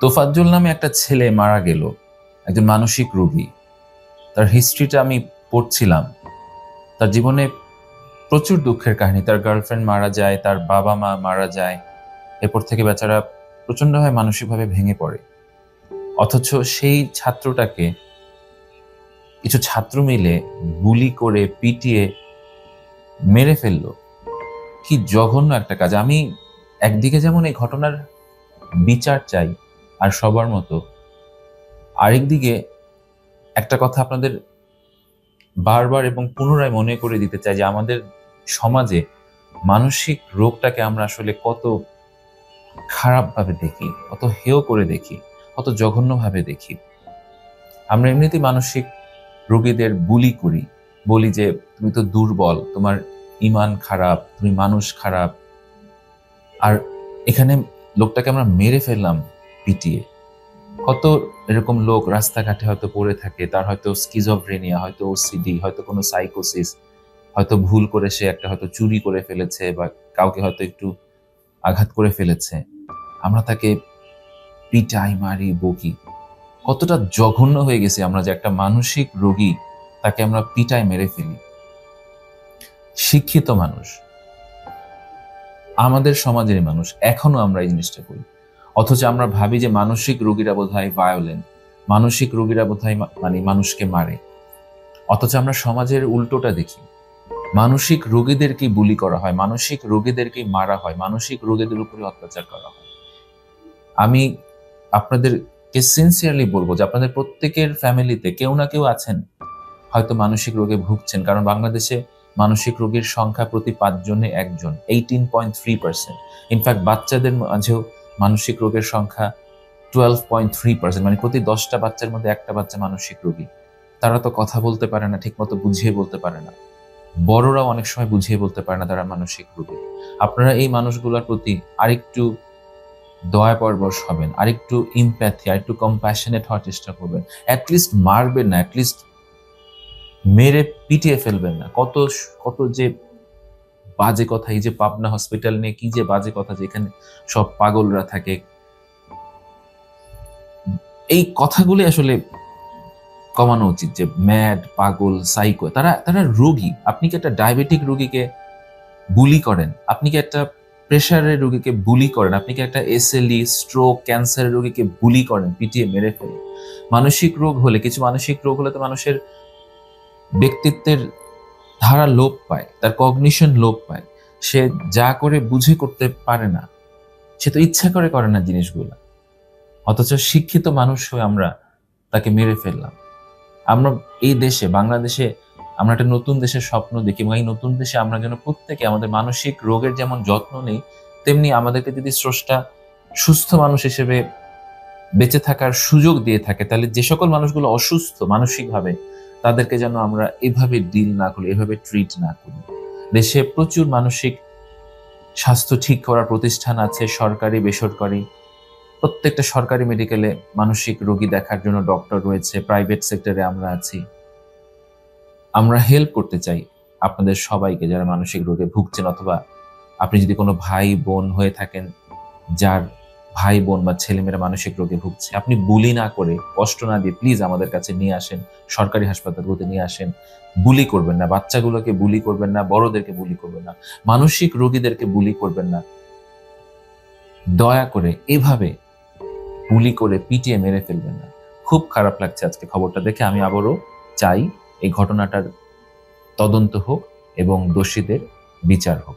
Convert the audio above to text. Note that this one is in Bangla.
তোফাজ্জল নামে একটা ছেলে মারা গেল, একজন মানসিক রোগী। তার হিস্ট্রিটা আমি পড়ছিলাম। তার জীবনে প্রচুর দুঃখের কাহিনী। তার গার্লফ্রেন্ড মারা যায়, তার বাবা মা মারা যায়, এরপর থেকে বেচারা প্রচণ্ডভাবে মানসিকভাবে ভেঙে পড়ে। অথচ সেই ছাত্রটাকে কিছু ছাত্র মিলে গুলি করে, পিটিয়ে মেরে ফেলল। কি জঘন্য একটা কাজ। আমি একদিকে যেমন এই ঘটনার বিচার চাই আর সবার মতো। আরেকদিকে একটা কথা আপনাদের বারবার এবং পুনরায় মনে করে দিতে চাই যে আমাদের সমাজে মানসিক রোগটাকে আমরা আসলে কত খারাপভাবে দেখি, কত হেয় করে দেখি, কত জঘন্যভাবে দেখি। আমরা এমনিতেই মানসিক রোগীদের বুলি করি, বলি যে, তুমি তো দুর্বল, তোমার ইমান খারাপ, তুমি মানুষ খারাপ। আর এখানে লোকটাকে আমরা মেরে ফেললাম পিটিয়ে। কত এরকম লোক রাস্তাঘাটে হয়তো পড়ে থাকে, তার হয়তো স্কিজোভ্রেনিয়া হয়তো ওসিডি হয়তো কোনো সাইকোসিস হয়তো ভুল করে সে একটা হয়তো চুরি করে ফেলেছে বা কাউকে হয়তো একটু আঘাত করে ফেলেছে। আমরা তাকে পিটাই, মারি, বকি। কতটা জঘন্য হয়ে গেছে আমরা যে একটা মানসিক রোগী তাকে আমরা পিটায় মেরে ফেলি। শিক্ষিত মানুষ, আমাদের সমাজের মানুষ, এখনও আমরা এই জিনিসটা করি। অথচ আমরা ভাবি যে মানসিক রোগীরা বোধ হয় ভায়োলেন্ট মানসিক রোগীরা বোধ হয় মানে মানুষকে মারে। অথচ আমরা সমাজের উল্টোটা দেখি। মানসিক রোগীদেরকে বুলি করা হয়, মানসিক রোগীদেরকে মারা হয়, মানসিক রোগীদের উপরে অত্যাচার করা হয়। আমি আপনাদেরকে সিনসিয়ারলি বলব যে আপনাদের প্রত্যেকের ফ্যামিলিতে কেউ না কেউ আছেন, হয়তো মানসিক রোগে ভুগছেন, কারণ বাংলাদেশে মানসিক রোগীর সংখ্যা প্রতি পাঁচজনে একজন eighteen point three percent in fact বাচ্চাদের মাঝেও মানসিক রোগের সংখ্যা টুয়েলভ পয়েন্ট থ্রি পার্সেন্ট মানে প্রতি দশটা বাচ্চার মধ্যে একটা বাচ্চা মানসিক রোগী। তারা তো কথা বলতে পারে না, ঠিকমতো বুঝিয়ে বলতে পারে না। বড়রাও অনেক সময় বুঝিয়ে বলতে পারে না তারা মানসিক রোগী। আপনারা এই মানুষগুলোর প্রতি আরেকটু দয়া পরবশ হবেন, আরেকটু ইম্প্যাথি আরেকটু কম্প্যাশনেট হওয়ার চেষ্টা করবেন। অ্যাটলিস্ট মারবেন না অ্যাটলিস্ট মেরে পিটিয়ে ফেলবেন না। কত কত যে বাজে কথা, এই যে পাবনা হসপিটাল নিয়ে কি যে বাজে কথা যেখানে সব পাগলরা থাকে। এই কথাগুলি আসলে কমানো উচিত যে ম্যাড পাগল সাইকো তারা তারা রোগী। আপনি কি একটা ডায়াবেটিক রোগীকে বুলি করেন? আপনি কি একটা প্রেশারের রোগীকে বুলি করেন? আপনি কি একটা এসএলই স্ট্রোক ক্যান্সারের রোগীকে বুলি করেন? পিটিয়ে মেরে ফেলে। মানসিক রোগ হলে, কিছু মানসিক রোগ হলে তো মানুষের ব্যক্তিত্বের ধারা লোপ পায়, তার কগনিশন লোপ পায়। সে যা করে বুঝে করতে পারে না, সে তো ইচ্ছা করে করে না জিনিসগুলো। অথচ শিক্ষিত মানুষ হয়ে আমরা তাকে মেরে ফেললাম। আমরা এই দেশে, বাংলাদেশে আমরা একটা নতুন দেশের স্বপ্ন দেখি এবং এই নতুন দেশে আমরা যেন প্রত্যেকে আমাদের মানসিক রোগের যেমন যত্ন নেই, তেমনি আমাদেরকে যদি স্রষ্টা সুস্থ মানুষ হিসেবে বেঁচে থাকার সুযোগ দিয়ে থাকে, তাহলে যে সকল মানুষগুলো অসুস্থ মানসিকভাবে তাদেরকে যেন আমরা এভাবে ডিল না করি, এভাবে ট্রিট না করি। দেশে প্রচুর মানসিক স্বাস্থ্য ঠিক করার প্রতিষ্ঠান আছে, সরকারি, বেসরকারি। প্রত্যেকটা সরকারি মেডিকেলে মানসিক রোগী দেখার জন্য ডক্টর রয়েছে প্রাইভেট সেক্টরে আমরা আছি। আমরা হেল্প করতে চাই আপনাদের সবাইকে যারা মানসিক রোগে ভুগছেন অথবা আপনি যদি কোনো ভাই বোন হয়ে থাকেন, যার ভাই বোন বা ছেলেমেয়েরা মানসিক রোগে ভুগছে। আপনি বুলি না করে, কষ্ট না দিয়ে প্লিজ আমাদের কাছে নিয়ে আসেন, সরকারি হাসপাতালগুলোতে নিয়ে আসেন। বুলি করবেন না, বাচ্চাগুলোকে বুলি করবেন না, বড়দেরকে বুলি করবেন না, মানসিক রোগীদেরকে বুলি করবেন না। দয়া করে এভাবে বুলি করে পিটিয়ে মেরে ফেলবেন না। খুব খারাপ লাগছে আজকে খবরটা দেখে। আমি আবারও চাই এই ঘটনাটার তদন্ত হোক এবং দোষীদের বিচার হোক।